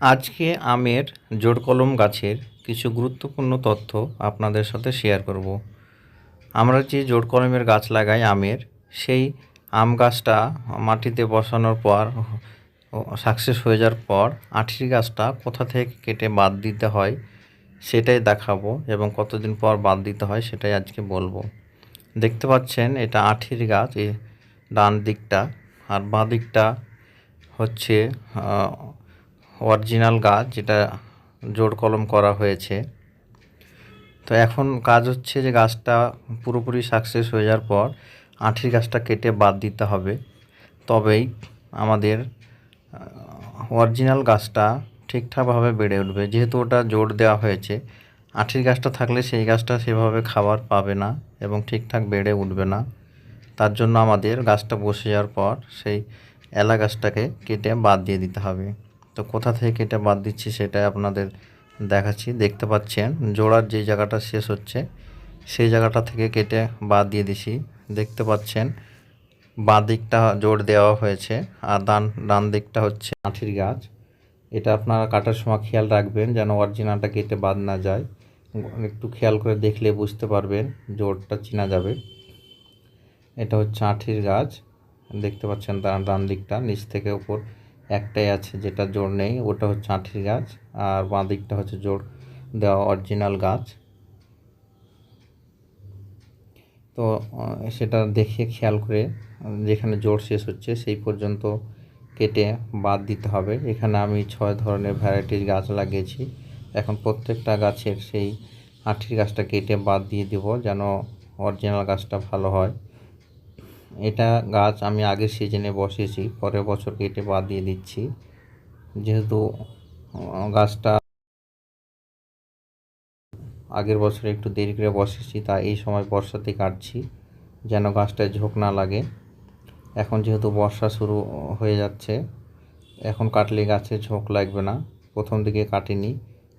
আজকে আমের জোড় কলম গাছের কিছু গুরুত্বপূর্ণ তথ্য আপনাদের সাথে শেয়ার করব। আমরা যে জোড় কলমের গাছ লাগাই আমের, সেই আম গাছটা মাটিতে বসানোর পর সাকসেস হয়ে যাওয়ার পর আঠির গাছটা কোথা থেকে কেটে বাদ দিতে হয় সেটাই দেখাবো এবং কতদিন পর বাদ দিতে হয় সেটাই আজকে বলব। দেখতে পাচ্ছেন এটা আঠির গাছ ডান দিকটা আর বাঁ দিকটা হচ্ছে অরিজিনাল গাছ যেটা জোড় কলম করা হয়েছে। তো এখন কাজ হচ্ছে যে গাছটা পুরোপুরি সাকসেস হয়ে যাওয়ার পর আঁঠির গাছটা কেটে বাদ দিতে হবে। তবেই আমাদের অরিজিনাল গাছটা ঠিকঠাকভাবে বেড়ে উঠবে। যেহেতু ওটা জোর দেওয়া হয়েছে, আঁঠির গাছটা থাকলে সেই গাছটা সেভাবে খাবার পাবে না এবং ঠিকঠাক বেড়ে উঠবে না। তার জন্য আমাদের গাছটা বসে যাওয়ার পর সেই এলা গাছটাকে কেটে বাদ দিয়ে দিতে হবে। তো কোথা থেকে কেটে বাদ দিচ্ছি সেটাই আপনাদের দেখাচ্ছি। দেখতে পাচ্ছেন, জোড়ার যে জায়গাটা শেষ হচ্ছে, সেই জায়গাটা থেকে কেটে বাদ দিয়ে দিছি। দেখতে পাচ্ছেন, বাঁ দিকটা জোর দেওয়া হয়েছে আর ডান ডান দিকটা হচ্ছে আঠির গাছ। এটা আপনারা কাটার সময় খেয়াল রাখবেন যেন অরিজিনালটা কেটে বাদ না যায়। একটু খেয়াল করে দেখলে বুঝতে পারবেন, জোরটা চেনা যাবে। এটা হচ্ছে আঠির গাছ। দেখতে পাচ্ছেন ডান দিকটা, নিচ থেকে উপর। একটাই আছে যেটা জোর নেই, ওটা হচ্ছে আঠির গাছ আর বাঁ দিকটা হচ্ছে জোর দেওয়া অরিজিনাল গাছ। তো সেটা দেখে খেয়াল করে, যেখানে জোর শেষ হচ্ছে সেই পর্যন্ত কেটে বাদ দিতে হবে। এখানে আমি ছয় ধরনের ভ্যারাইটির গাছ লাগিয়েছি। এখন প্রত্যেকটা গাছের সেই আঠির গাছটা কেটে বাদ দিয়ে দেব যেন অরিজিনাল গাছটা ভালো হয়। এটা গাছ আমি আগের সিজনে বসিয়েছি, পরের বছর কেটে বাদ দিয়ে দিচ্ছি। যেহেতু গাছটা আগের বছর একটু দেরি করে বসেছি তা এই সময় বর্ষাতে কাটছি, যেন গাছটায় ঝোঁক না লাগে। এখন যেহেতু বর্ষা শুরু হয়ে যাচ্ছে, এখন কাটলে গাছে ঝোঁক লাগবে না। প্রথম দিকে কাটিনি,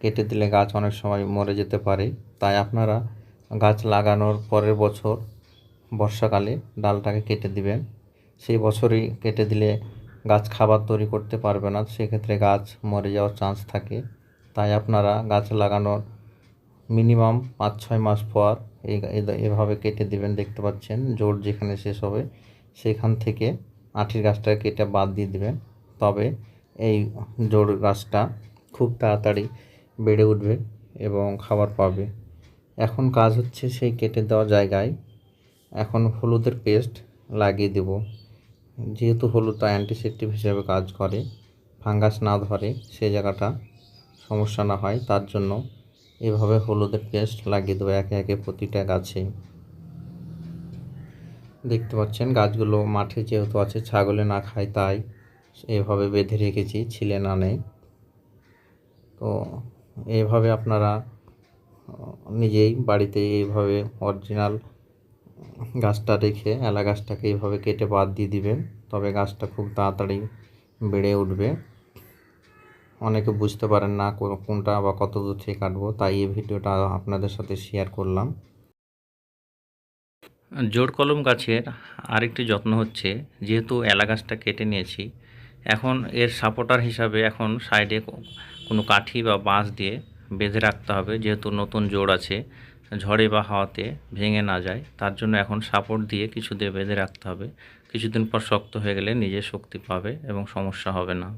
কেটে দিলে গাছ অনেক সময় মরে যেতে পারে। তাই আপনারা গাছ লাগানোর পরের বছর বর্ষাকালে ডালটাকে কেটে দিবেন। সেই বছরই কেটে দিলে গাছ খাবার তৈরি করতে পারবে না, সেক্ষেত্রে গাছ মরে যাওয়ার চান্স থাকে। তাই আপনারা গাছ লাগানোর মিনিমাম পাঁচ ছয় মাস পর এই এভাবে কেটে দিবেন, দেখতে পাচ্ছেন জোর যেখানে শেষ হবে, সেখান থেকে আঠির গাছটা কেটে বাদ দিয়ে দিবেন। তবে এই জোর গাছটা খুব তাড়াতাড়ি বেড়ে উঠবে এবং খাবার পাবে। এখন কাজ হচ্ছে সেই কেটে দেওয়া জায়গায় এখন হলুদের পেস্ট লাগিয়ে দেব। যেহেতু হলুদটা অ্যান্টিসেপটিভ হিসেবে কাজ করে ফাঙ্গাস না ধরে সে জায়গাটা সমস্যা না হয়, তার জন্য এভাবে হলুদের পেস্ট লাগিয়ে দেবো একে একে প্রতিটা গাছে। দেখতে পাচ্ছেন গাছগুলো মাঠে যেহেতু আছে, ছাগলে না খায়, তাই এভাবে বেঁধে রেখেছি, ছিলে না নেই। তো এইভাবে আপনারা নিজেই বাড়িতে এইভাবে অরিজিনাল গাছটা রেখে এলা গাছটাকে এইভাবে কেটে বাদ দিয়ে দিবেন। তবে গাছটা খুব তাড়াতাড়ি বেড়ে উঠবে। অনেকে বুঝতে পারেন না কোনটা বা কত দূর থেকে কাটবো, তাই এই ভিডিওটা আপনাদের সাথে শেয়ার করলাম। জোড় কলম গাছের আরেকটি যত্ন হচ্ছে, যেহেতু এলা গাছটা কেটে নিয়েছি, এখন এর সাপোর্টার হিসাবে এখন সাইডে কোনো কাঠি বা বাঁশ দিয়ে বেঁধে রাখতে হবে, যেহেতু নতুন জোড় আছে। ঝড়ে বা হাওয়াতে ভেঙে না যায়, তার জন্য এখন সাপোর্ট দিয়ে কিছু দিয়ে বেঁধে রাখতে হবে। কিছুদিন পর শক্ত হয়ে গেলে নিজে শক্তি পাবে এবং সমস্যা হবে না।